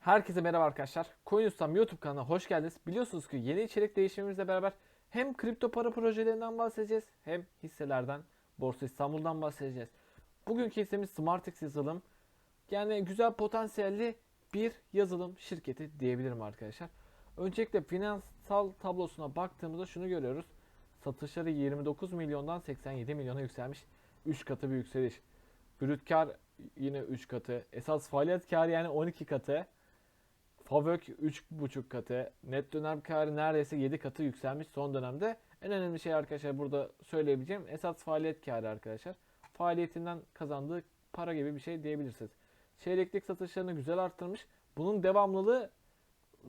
Herkese merhaba arkadaşlar. CoinUstam YouTube kanalına hoş geldiniz. Biliyorsunuz ki yeni içerik değişimimizle beraber hem kripto para projelerinden bahsedeceğiz hem hisselerden, Borsa İstanbul'dan bahsedeceğiz. Bugünkü hissemiz SmartX yazılım. Yani güzel potansiyelli bir yazılım şirketi diyebilirim arkadaşlar. Öncelikle finansal tablosuna baktığımızda şunu görüyoruz. Satışları 29 milyondan 87 milyona yükselmiş. 3 katı bir yükseliş. Brüt kar yine 3 katı. Esas faaliyet karı yani 12 katı. Favök 3,5 katı. Net dönem karı neredeyse 7 katı yükselmiş son dönemde. En önemli şey arkadaşlar burada söyleyebileceğim esas faaliyet karı arkadaşlar. Faaliyetinden kazandığı para gibi bir şey diyebilirsiniz. Çeyreklik satışlarını güzel arttırmış. Bunun devamlılığı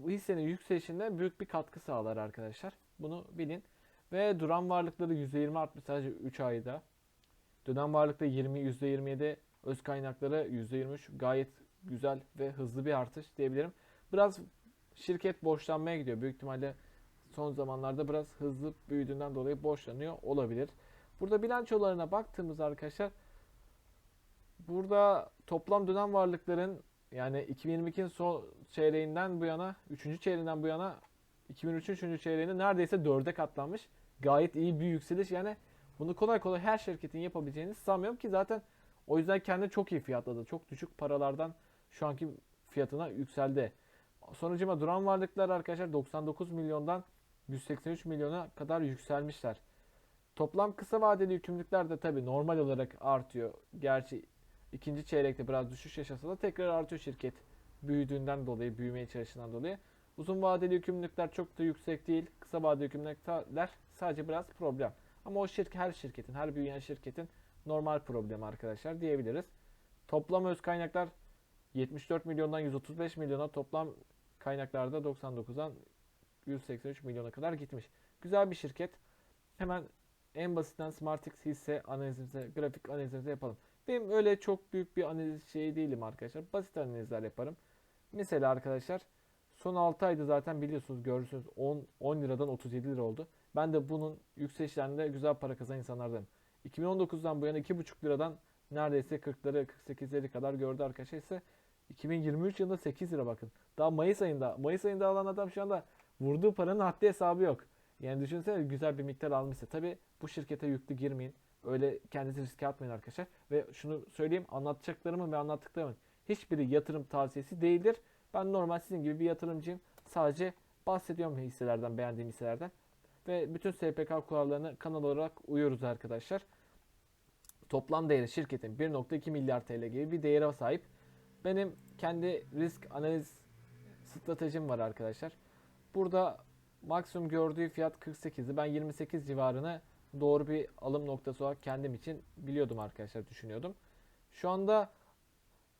hissenin yükselişinde büyük bir katkı sağlar arkadaşlar. Bunu bilin. Ve duran varlıkları %20 artmış sadece 3 ayda. Dönem varlıkta 20, %27, öz kaynakları %23 gayet güzel ve hızlı bir artış diyebilirim. Biraz şirket borçlanmaya gidiyor. Büyük ihtimalle son zamanlarda biraz hızlı büyüdüğünden dolayı borçlanıyor olabilir. Burada bilançolarına baktığımız arkadaşlar burada toplam dönem varlıkların yani 2022'nin son çeyreğinden bu yana 3. çeyreğinden bu yana 2003'ün 3. çeyreğinde neredeyse 4'e katlanmış. Gayet iyi bir yükseliş. Yani bunu kolay kolay her şirketin yapabileceğini sanmıyorum ki zaten o yüzden kendi çok iyi fiyatladı. Çok düşük paralardan şu anki fiyatına yükseldi. Sonucuma duran varlıklar arkadaşlar 99 milyondan 183 milyona kadar yükselmişler. Toplam kısa vadeli yükümlülükler de tabi normal olarak artıyor. Gerçi ikinci çeyrekte biraz düşüş yaşasa da tekrar artıyor şirket büyüdüğünden dolayı, büyümeye çalıştığından dolayı. Uzun vadeli yükümlülükler çok da yüksek değil. Kısa vadeli yükümlülükler sadece biraz problem. Ama o şirket her şirketin, her büyüyen şirketin normal problemi arkadaşlar diyebiliriz. Toplam öz kaynaklar 74 milyondan 135 milyona toplam kaynaklarda 99'dan 183 milyona kadar gitmiş. Güzel bir şirket. Hemen en basitten SmartX hisse analizimize, grafik analizimize yapalım. Benim öyle çok büyük bir analiz şeyi değilim arkadaşlar. Basit analizler yaparım. Mesela arkadaşlar son 6 ayda zaten biliyorsunuz görürsünüz 10, 10 liradan 37 lira oldu. Ben de bunun yükselişlerinde güzel para kazanan insanlardanım. 2019'dan bu yana 2,5 liradan neredeyse 40'ları 48'leri kadar gördü arkadaşlar ise 2023 yılında 8 lira bakın. Daha Mayıs ayında. Mayıs ayında alan adam şu anda vurduğu paranın haddi hesabı yok. Yani düşünsene güzel bir miktar almışsa. Tabi bu şirkete yüklü girmeyin. Öyle kendinizi riske atmayın arkadaşlar. Ve şunu söyleyeyim anlatacaklarımın ve anlattıklarımın hiçbiri yatırım tavsiyesi değildir. Ben normal sizin gibi bir yatırımcıyım. Sadece bahsediyorum hisselerden, beğendiğim hisselerden. Ve bütün SPK kurallarına kanal olarak uyuyoruz arkadaşlar. Toplam değeri şirketin 1.2 milyar TL gibi bir değere sahip. Benim kendi risk analiz stratejim var arkadaşlar. Burada maksimum gördüğü fiyat 48'di. Ben 28 civarını doğru bir alım noktası olarak kendim için biliyordum arkadaşlar düşünüyordum. Şu anda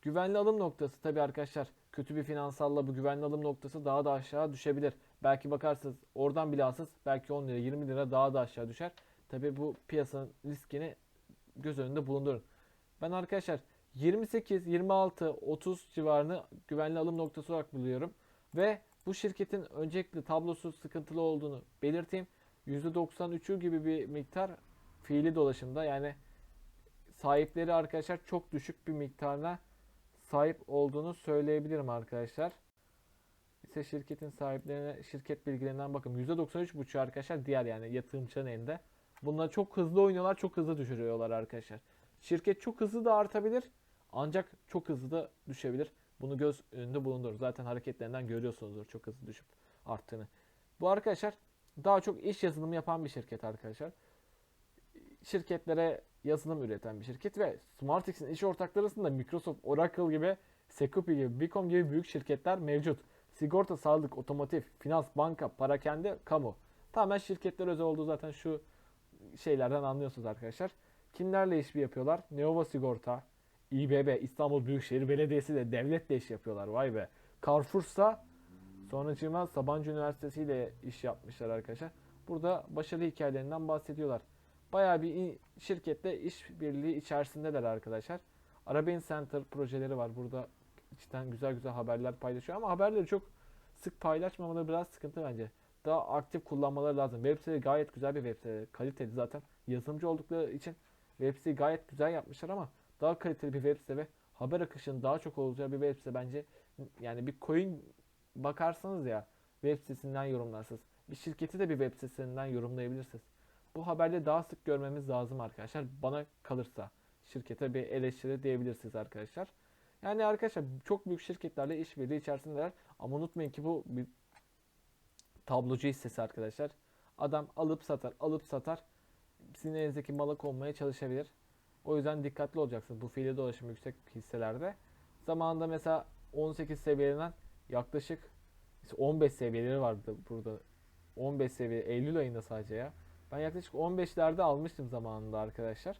güvenli alım noktası tabii arkadaşlar kötü bir finansalla bu güvenli alım noktası daha da aşağı düşebilir. Belki bakarsınız oradan bile alsız belki 10 lira 20 lira daha da aşağı düşer. Tabii bu piyasanın riskini göz önünde bulundurun. Ben arkadaşlar 28, 26, 30 civarını güvenli alım noktası olarak buluyorum. Ve bu şirketin öncelikle tablosu sıkıntılı olduğunu belirteyim. %93'ü gibi bir miktar fiili dolaşımda yani sahipleri arkadaşlar çok düşük bir miktarına sahip olduğunu söyleyebilirim arkadaşlar. İşte şirketin sahiplerine şirket bilgilerinden bakın %93.5 arkadaşlar diğer yani yatırımcının elinde. Bunlar çok hızlı oynuyorlar, çok hızlı düşürüyorlar arkadaşlar. Şirket çok hızlı da artabilir ancak çok hızlı da düşebilir. Bunu göz önünde bulundur. Zaten hareketlerinden görüyorsunuzdur çok hızlı düşüp arttığını. Bu arkadaşlar daha çok iş yazılımı yapan bir şirket arkadaşlar. Şirketlere yazılım üreten bir şirket ve SmartX'in iş ortakları arasında Microsoft, Oracle gibi, Secupi gibi, Bicom gibi büyük şirketler mevcut. Sigorta, sağlık, otomotiv, finans, banka, parakende, kamu. Tamamen şirketler özel olduğu zaten şu şeylerden anlıyorsunuz arkadaşlar. Kimlerle iş yapıyorlar? Neova Sigorta, İBB, İstanbul Büyükşehir Belediyesi de devletle iş yapıyorlar. Vay be. Carrefour'sa sonracığıma Sabancı Üniversitesi ile iş yapmışlar arkadaşlar. Burada başarı hikayelerinden bahsediyorlar. Bayağı bir şirkette işbirliği içerisindeler arkadaşlar. Arabain Center projeleri var. Burada içten güzel güzel haberler paylaşıyor ama haberleri çok sık paylaşmamaları biraz sıkıntı bence. Daha aktif kullanmaları lazım. Web sitesi gayet güzel bir web sitesi. Kaliteli zaten. Yazılımcı oldukları için web siteyi gayet güzel yapmışlar ama daha kaliteli bir web site ve haber akışının daha çok olacağı bir web site bence yani bir coin bakarsanız ya web sitesinden yorumlarsınız. Bir şirketi de bir web sitesinden yorumlayabilirsiniz. Bu haberleri daha sık görmemiz lazım arkadaşlar. Bana kalırsa şirkete bir eleştiri diyebilirsiniz arkadaşlar. Yani arkadaşlar çok büyük şirketlerle işbirliği içerisindeler. Ama unutmayın ki bu bir tablocu hissesi arkadaşlar. Adam alıp satar, alıp satar. Sizin elinizdeki mala konmaya çalışabilir. O yüzden dikkatli olacaksınız bu fiili dolaşım yüksek hisselerde. Zamanında mesela 18 seviyelerinden yaklaşık işte 15 seviyeleri vardı burada. 15 seviye Eylül ayında sadece ya. Ben yaklaşık 15'lerde almıştım zamanında arkadaşlar.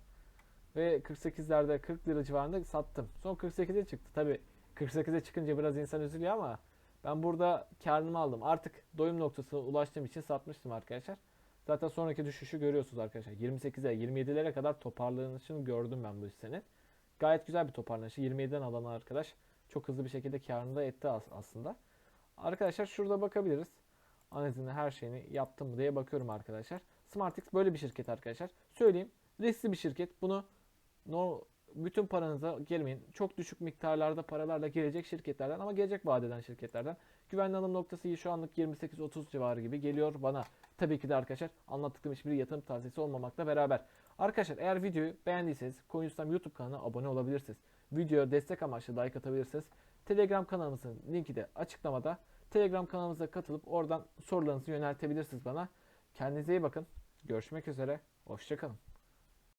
Ve 48'lerde 40 lira civarında sattım. Son 48'e çıktı. Tabi 48'e çıkınca biraz insan üzülüyor ama ben burada karnımı aldım. Artık doyum noktasına ulaştığım için satmıştım arkadaşlar. Zaten sonraki düşüşü görüyorsunuz arkadaşlar. 28'e 27'lere kadar toparlanışını gördüm ben bu hissenin. Gayet güzel bir toparlanışı. 27'den alan arkadaş çok hızlı bir şekilde karını da etti as- aslında. Arkadaşlar şurada bakabiliriz. Analizini her şeyini yaptım mı diye bakıyorum arkadaşlar. SmartX böyle bir şirket arkadaşlar. Söyleyeyim. Riskli bir şirket. Bunu no, bütün paranıza girmeyin. Çok düşük miktarlarda paralarla gelecek şirketlerden ama gelecek vadeden şirketlerden. Güvenli alım noktası şu anlık 28-30 civarı gibi geliyor bana. Tabii ki de arkadaşlar anlattıklarım hiçbir yatırım tavsiyesi olmamakla beraber. Arkadaşlar eğer videoyu beğendiyseniz CoinUstam YouTube kanalına abone olabilirsiniz. Videoya destek amaçlı like atabilirsiniz. Telegram kanalımızın linki de açıklamada. Telegram kanalımıza katılıp oradan sorularınızı yöneltebilirsiniz bana. Kendinize iyi bakın. Görüşmek üzere. Hoşçakalın.